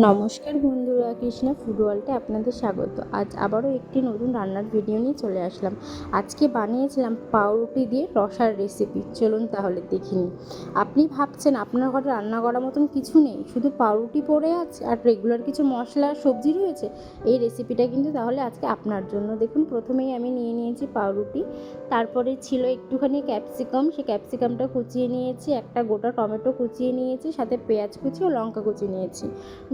নমস্কার বন্ধুরা, কৃষ্ণা ফুড ওয়ার্ল্ডে আপনাদের স্বাগত। আজ আবারও একটি নতুন রান্নার ভিডিও নিয়ে চলে আসলাম। আজকে বানিয়েছিলাম পাউরুটি দিয়ে রসার রেসিপি চলুন তাহলে দেখি নিই। আপনি ভাবছেন আপনার ঘরে রান্না করার মতন কিছু নেই, শুধু পাউরুটি পড়ে আছে আর রেগুলার কিছু মশলা আর সবজি রয়েছে? এই রেসিপিটা কিন্তু তাহলে আজকে আপনার জন্য। দেখুন, প্রথমেই আমি নিয়ে নিয়েছি পাউরুটি। তারপরে ছিল একটুখানি ক্যাপসিকাম সেই ক্যাপসিকামটা কুচিয়ে নিয়েছি, একটা গোটা টমেটো কুচিয়ে নিয়েছি, সাথে পেঁয়াজ কুচি ও লঙ্কা কুচি নিয়েছি।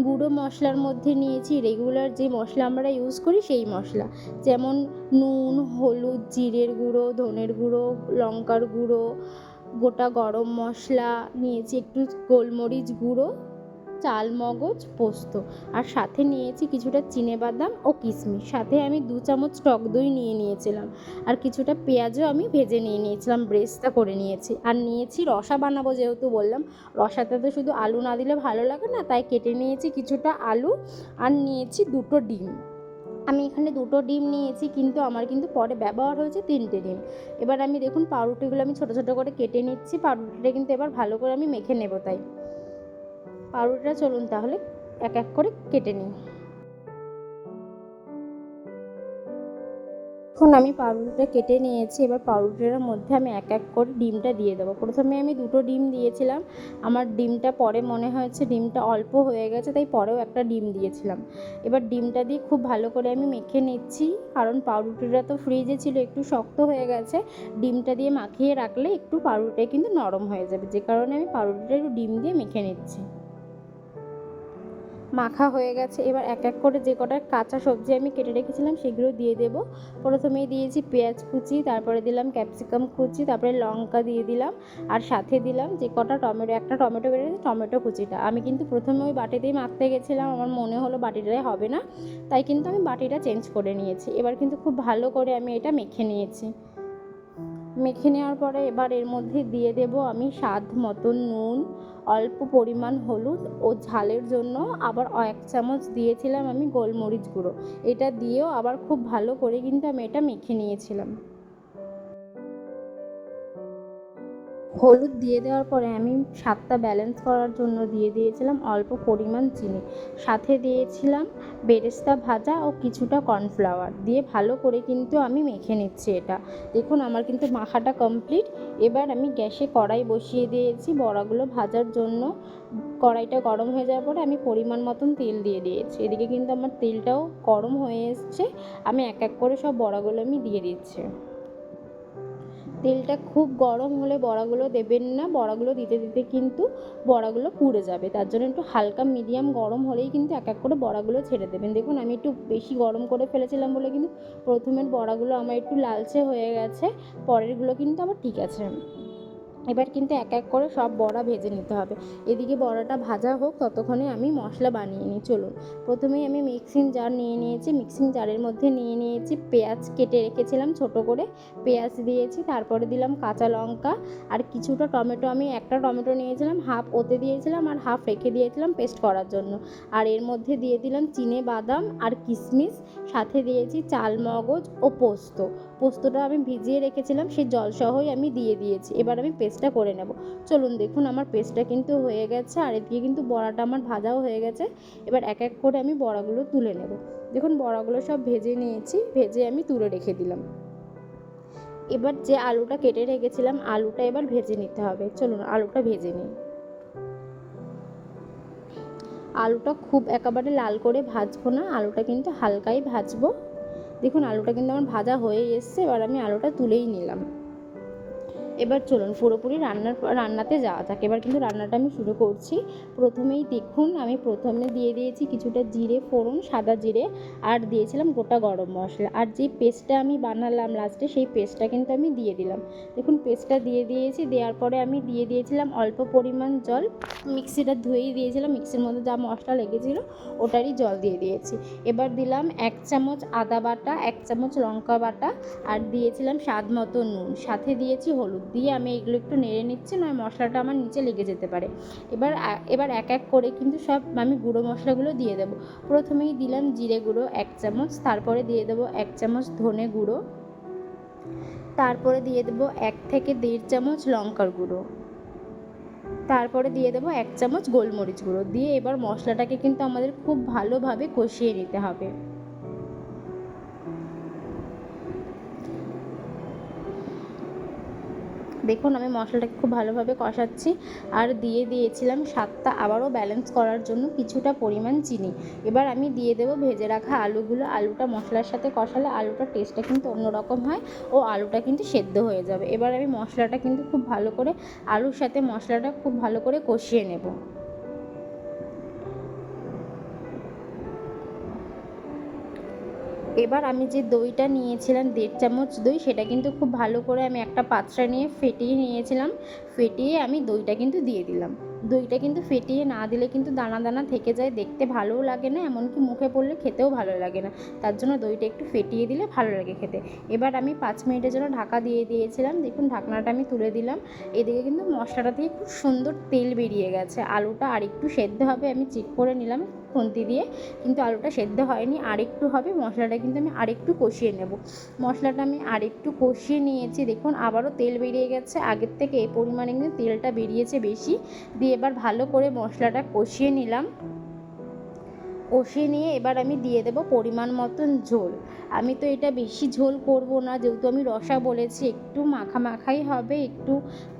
গুঁড়ো মশলার মধ্যে নিয়েছি। রেগুলার যে মশলা আমরা ইউজ করি সেই মশলা। যেমন নুন, হলুদ, জিরের গুঁড়ো, ধনের গুঁড়ো, লঙ্কার গুঁড়ো, গোটা গরম মশলা নিয়েছি। একটু গোলমরিচ গুঁড়ো চাল, মগজ, পোস্ত। আর সাথে নিয়েছি কিছুটা বাদাম ও কিশমিশ। সাথে আমি দু চামচ টক দই নিয়ে নিয়েছিলাম। আর কিছুটা পেঁয়াজও আমি ভেজে নিয়ে নিয়েছিলাম, ব্রেস্তা করে নিয়েছি। আর নিয়েছি রসা বানাবো যেহেতু বললাম। রসাতে তো শুধু আলু না দিলে ভালো লাগে না, তাই কেটে নিয়েছি কিছুটা আলু। আর নিয়েছি দুটো ডিম। আমি এখানে দুটো ডিম নিয়েছি, কিন্তু আমার কিন্তু পরে ব্যবহার হয়েছে তিনটে ডিম। এবার আমি দেখুন পাউরুটিগুলো আমি ছোটো ছোটো করে কেটে নিচ্ছি। পাউরুটিটা কিন্তু এবার ভালো করে আমি মেখে নেব তাই। পাউরুটিটা চলুন তাহলে এক এক করে কেটে নিই। এখন আমি পাউরুটিটা কেটে নিয়েছি, এবার পাউরুটিটার মধ্যে আমি এক এক করে ডিমটা দিয়ে দেবো। প্রথমে আমি দুটো ডিম দিয়েছিলাম, আমার ডিমটা পরে মনে হয়েছে ডিমটা অল্প হয়ে গেছে, তাই পরেও একটা ডিম দিয়েছিলাম। এবার ডিমটা দিয়ে খুব ভালো করে আমি মেখে নিচ্ছি, কারণ পাউরুটিটা তো ফ্রিজে ছিল, একটু শক্ত হয়ে গেছে। ডিমটা দিয়ে মাখিয়ে রাখলে একটু পাউরুটিটা কিন্তু নরম হয়ে যাবে, যে কারণে আমি পাউরুটিটা একটু ডিম দিয়ে মেখে নিচ্ছি। মাখা হয়ে গেছে। এবার এক এক করে যে কটা কাঁচা সবজি আমি কেটে রেখেছিলাম, সেগুলো দিয়ে দেব। প্রথমেই দিয়েছি পেঁয়াজ কুচি, তারপরে দিলাম ক্যাপসিকাম কুচি, তারপরে লঙ্কা দিয়ে দিলাম, আর সাথে দিলাম যে কটা টমেটো, একটা টমেটো কেটেছি টমেটো কুচিটা। আমি কিন্তু প্রথমে ওই বাটিতেই মাখতে গেছিলাম, আমার মনে হলো বাটিটাই হবে না, তাই কিন্তু আমি বাটিটা চেঞ্জ করে নিয়েছি। এবার কিন্তু খুব ভালো করে আমি এটা মেখে নিয়েছি। মেখে নেওয়ার পরে এবার এর মধ্যে দিয়ে দেব আমি স্বাদ মতন নুন অল্প পরিমাণ হলুদ ও ঝালের জন্য আবার এক চামচ দিয়েছিলাম আমি গোলমরিচ গুঁড়ো। এটা দিয়েও আবার খুব ভালো করে কিন্তু আমি এটা মেখে নিয়েছিলাম। হলুদ দিয়ে দেওয়ার পরে আমি স্বাদটা ব্যালেন্স করার জন্য দিয়ে দিয়েছিলাম অল্প পরিমাণ চিনি। সাথে দিয়েছিলাম বেরেস্তা ভাজা ও কিছুটা কর্নফ্লাওয়ার দিয়ে ভালো করে কিন্তু আমি মেখে নিচ্ছি এটা। দেখুন, আমার কিন্তু মাখাটা কমপ্লিট এবার আমি গ্যাসে কড়াই বসিয়ে দিয়েছি। বড়াগুলো ভাজার জন্য কড়াইটা গরম হয়ে যাওয়ার পরে আমি পরিমাণ মতন তেল দিয়ে দিয়েছি। এদিকে কিন্তু আমার তেলটাও গরম হয়ে এসছে। আমি এক এক করে সব বড়াগুলো আমি দিয়ে দিচ্ছি। তেলটা খুব গরম হলে বড়াগুলো দেবেন না, বড়াগুলো দিতে দিতে কিন্তু বড়াগুলো পুড়ে যাবে। তার জন্য একটু হালকা মিডিয়াম গরম হলেই কিন্তু এক এক করে বড়াগুলো ছেড়ে দেবেন। দেখুন, আমি একটু বেশি গরম করে ফেলেছিলাম বলে কিন্তু প্রথমের বড়াগুলো আমার একটু লালচে হয়ে গেছে, পরেরগুলো কিন্তু আবার ঠিক আছে। এবার কিন্তু এক এক করে সব বড়া ভেজে নিতে হবে। এদিকে বড়াটা ভাজা হোক, ততক্ষণে আমি মশলা বানিয়ে নিই। চলুন, প্রথমেই আমি মিক্সিং জার নিয়ে নিয়েছি। মিক্সিং জারের মধ্যে নিয়ে নিয়েছি পেঁয়াজ কেটে রেখেছিলাম ছোট করে। পেঁয়াজ দিয়েছি, তারপরে দিলাম কাঁচা লঙ্কা। আর কিছুটা টমেটো আমি একটা টমেটো নিয়েছিলাম হাফ ওতে দিয়েছিলাম আর হাফ রেখে দিয়েছিলাম পেস্ট করার জন্য। আর এর মধ্যে দিয়ে দিলাম চিনে বাদাম আর কিশমিশ। সাথে দিয়েছি চাল মগজ ও পোস্ত। পোস্তটা আমি ভিজিয়ে রেখেছিলাম সেই জলসহই আমি দিয়ে দিয়েছি। এবার আমি পেস্টটা করে নেব। চলুন দেখুন, আমার পেস্টটা কিন্তু হয়ে গেছে, আর এদিকে কিন্তু বড়াটা আমার ভাজাও হয়ে গেছে। এবার এক এক করে আমি বড়াগুলো তুলে নেব। দেখুন, বড়াগুলো সব ভেজে নিয়েছি, ভেজে আমি তুলে রেখে দিলাম। এবার যে আলুটা কেটে রেখেছিলাম, আলুটা এবার ভেজে নিতে হবে। চলুন, আলুটা ভেজে নিই। আলুটা খুব একেবারে লাল করে ভাজবো না, আলুটা কিন্তু হালকাই ভাজবো। দেখুন আলুটা কিন্তু আমার ভাজা হয়ে এসছে এবার আমি আলুটা তুলেই নিলাম। এবার চলুন পুরোপুরি রান্নার রান্নাতে যাওয়া যাক। এবার কিন্তু রান্নাটা আমি শুরু করছি। প্রথমেই দেখুন, আমি প্রথমে দিয়ে দিয়েছি কিছুটা জিরে, ফোড়ন, সাদা জিরে, আর দিয়েছিলাম গোটা গরম মশলা। আর যে পেস্টটা আমি বানালাম লাস্টে সেই পেস্টটা কিন্তু আমি দিয়ে দিলাম। দেখুন, পেস্টটা দিয়ে দিয়েছি, দেওয়ার পরে আমি দিয়ে দিয়েছিলাম অল্প পরিমাণ জল। মিক্সিটা ধুয়েই দিয়েছিলাম, মিক্সির মধ্যে যা মশলা লেগেছিলো, ওটারই জল দিয়ে দিয়েছি। এবার দিলাম এক চামচ আদা বাটা, এক চামচ লঙ্কা বাটা, আর দিয়েছিলাম স্বাদ মতো নুন। সাথে দিয়েছি হলুদ দিয়ে আমি এগুলো একটু নেড়ে নিচ্ছি, নয় মশলাটা আমার নিচে লেগে যেতে পারে। এবার এবার এক এক করে কিন্তু সব আমি গুঁড়ো মশলাগুলো দিয়ে দেবো। প্রথমেই দিলাম জিরে গুঁড়ো এক চামচ, তারপরে দিয়ে দেবো এক চামচ ধনে গুঁড়ো, তারপরে দিয়ে দেবো এক থেকে দেড় চামচ লঙ্কার গুঁড়ো, তারপরে দিয়ে দেবো এক চামচ গোলমরিচ গুঁড়ো। দিয়ে এবার মশলাটাকে কিন্তু আমাদের খুব ভালোভাবে কষিয়ে নিতে হবে। দেখুন, আমি মশলাটাকে খুব ভালোভাবে কষাচ্ছি। আর দিয়ে দিয়েছিলাম স্বাদটা আবারও ব্যালেন্স করার জন্য কিছুটা পরিমাণ চিনি। এবার আমি দিয়ে দেবো ভেজে রাখা আলুগুলো। আলুটা মশলার সাথে কষালে আলুটার টেস্টটা কিন্তু অন্যরকম হয় ও আলুটা কিন্তু সেদ্ধ হয়ে যাবে। এবার আমি মশলাটা কিন্তু খুব ভালো করে, আলুর সাথে মশলাটা খুব ভালো করে কষিয়ে নেব। এবার আমি যে দইটা নিয়েছিলাম, দেড় চামচ দই, সেটা কিন্তু খুব ভালো করে আমি একটা পাত্রে নিয়ে ফেটিয়ে নিয়েছিলাম। ফেটিয়ে আমি দইটা কিন্তু দিয়ে দিলাম। দইটা কিন্তু ফেটিয়ে না দিলে কিন্তু দানা দানা থেকে যায়, দেখতে ভালোও লাগে না, এমনকি মুখে পড়লে খেতেও ভালো লাগে না। তার জন্য দইটা একটু ফেটিয়ে দিলে ভালো লাগে খেতে। এবার আমি পাঁচ মিনিটের জন্য ঢাকা দিয়ে দিয়েছিলাম। দেখুন, ঢাকনাটা আমি তুলে দিলাম। এদিকে কিন্তু মশলাটা থেকে খুব সুন্দর তেল বেরিয়ে গেছে। আলুটা আরেকটু সেদ্ধ হবে, আমি চেক করে নিলাম। খুন্তি দিয়ে, কিন্তু আলুটা সেদ্ধ হয়নি। আরেকটু হবে, মশলাটা কিন্তু আমি আরেকটু কষিয়ে নেব। মশলাটা আমি আরেকটু কষিয়ে নিয়েছি। দেখুন, আবারও তেল বেরিয়ে গেছে। আগের থেকে এই পরিমাণে কিন্তু তেলটা বেরিয়েছে বেশি। দিয়ে এবার ভালো করে মশলাটা কষিয়ে নিলাম। কষিয়ে নিয়ে এবার আমি দিয়ে দেবো পরিমাণ মতন ঝোল। আমি তো এটা বেশি ঝোল করব না, যেহেতু আমি রসা বলেছি, একটু মাখা মাখাই হবে, একটু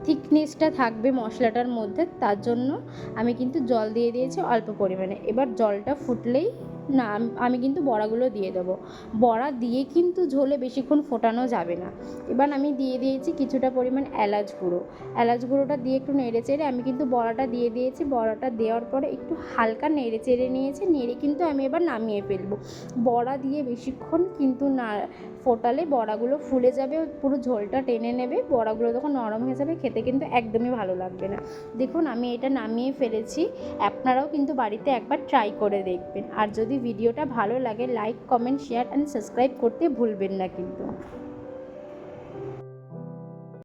থিকনেসটা থাকবে মশলাটার মধ্যে, তার জন্য আমি কিন্তু জল দিয়ে দিয়েছি অল্প পরিমাণে। এবার জলটা ফুটলেই না, আমি কিন্তু বড়াগুলো দিয়ে দেবো। বড়া দিয়ে কিন্তু ঝোলে বেশিক্ষণ ফোটানো যাবে না। এবার আমি দিয়ে দিয়েছি কিছুটা পরিমাণ এলাচ গুঁড়ো। এলাচ গুঁড়োটা দিয়ে একটু নেড়ে চেড়ে আমি কিন্তু বড়াটা দিয়ে দিয়েছি। বড়াটা দেওয়ার পরে একটু হালকা নেড়ে চেড়ে নিয়েছি। নেড়ে কিন্তু আমি এবার নামিয়ে ফেলব। বড়া দিয়ে বেশিক্ষণ কিন্তু না ফোটালে বড়াগুলো ফুলে যাবে, পুরো ঝোলটা টেনে নেবে, বড়াগুলো তখন নরম হয়ে যাবে খেতে কিন্তু একদমই ভালো লাগবে না। দেখুন, আমি এটা নামিয়ে ফেলেছি, আপনারাও কিন্তু বাড়িতে একবার ট্রাই করে দেখবেন। আর যদি ভিডিওটা ভালো লাগে like comment share and subscribe করতে ভুলবেন না কিন্তু।